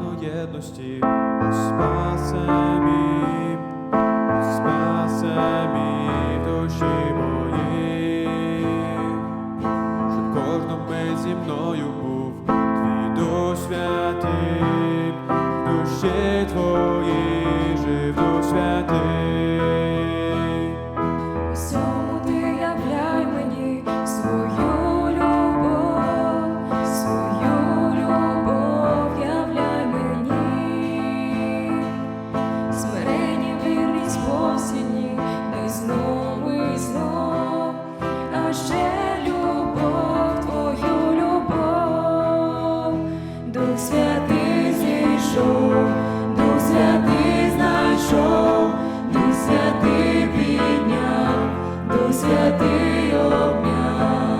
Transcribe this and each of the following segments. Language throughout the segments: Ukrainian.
до єдності, спасе мій. святий обняв.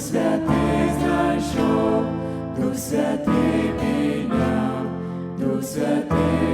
Дух святий знайшов, Дух святий підняв, Дух святий.